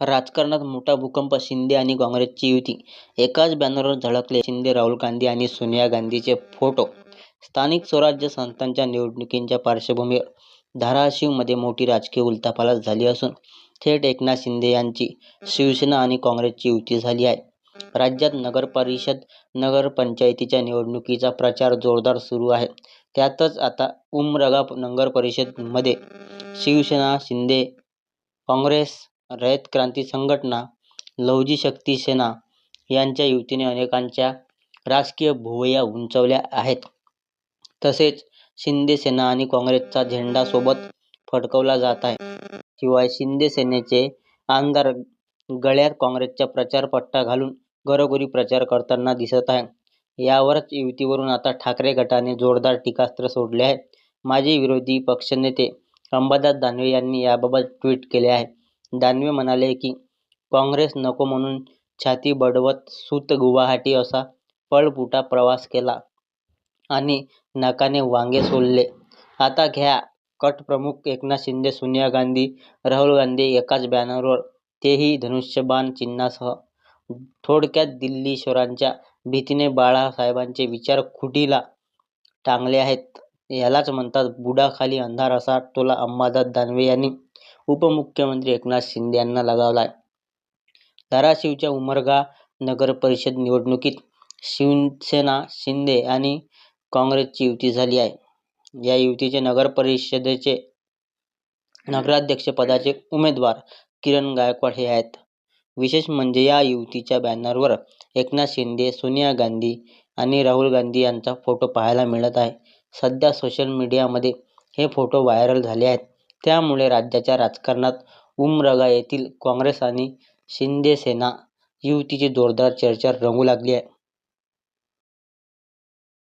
राजकारणात मोठा भूकंप, शिंदे आणि काँग्रेसची युती एकाच बॅनरवर झळकले शिंदे, राहुल गांधी आणि सोनिया गांधींचे फोटो स्थानिक स्वराज्य संस्थांच्या निवडणुकींच्या पार्श्वभूमीवर धाराशिवमध्ये मोठी राजकीय उलथापालथ झाली असून थेट एकनाथ शिंदे यांची शिवसेना आणि काँग्रेसची युती झाली आहे. राज्यात नगरपरिषद, नगरपंचायतीच्या निवडणुकीचा प्रचार जोरदार सुरू आहे. त्यातच आता उमरगा नगरपरिषदेमध्ये शिवसेना, शिंदे, काँग्रेस, रयत क्रांती संघटना, लवजी शक्ती सेना यांच्या युतीने अनेकांच्या राजकीय भुवया उंचावल्या आहेत. तसेच शिंदे सेना आणि काँग्रेसचा झेंडा सोबत फडकवला जात आहे. शिवाय शिंदे सेनेचे आमदार गळ्यात काँग्रेसचा प्रचार पट्टा घालून घरोघरी प्रचार करताना दिसत आहे. यावरच युतीवरून आता ठाकरे गटाने जोरदार टीकास्त्र सोडले आहे. माजी विरोधी पक्षनेते अंबादास दानवे यांनी याबाबत ट्विट केले आहे. दानवे म्हणाले की, काँग्रेस नको म्हणून छाती बडवत सूत गुवाहाटी असा पळपुटा प्रवास केला आणि नाकाने वांगे सोलले. आता घ्या कटप्रमुख एकनाथ शिंदे, सोनिया गांधी, राहुल गांधी एकाच बॅनरवर तेही धनुष्यबाण चिन्हासह. थोडक्यात दिल्लीश्वरांच्या भीतीने बाळासाहेबांचे विचार खुटीला टांगले आहेत. यालाच म्हणतात बुडाखाली अंधार असा टोला अंबादास दानवे यांनी उपमुख्यमंत्री एकनाथ शिंदे यांना लगावलाय. धाराशिवच्या उमरगा नगरपरिषद निवडणुकीत शिवसेना, शिंदे आणि काँग्रेसची युती झाली आहे. या युतीचे नगरपरिषदेचे नगराध्यक्षपदाचे उमेदवार किरण गायकवाड हे आहेत. विशेष म्हणजे या युतीच्या बॅनरवर एकनाथ शिंदे, सोनिया गांधी आणि राहुल गांधी यांचा फोटो पाहायला मिळत आहे. सध्या सोशल मीडियामध्ये हे फोटो व्हायरल झाले आहेत. त्यामुळे राज्याच्या राजकारणात उमरगा येथील काँग्रेस आणि शिंदेसेना युतीची जोरदार चर्चा रंगू लागली आहे.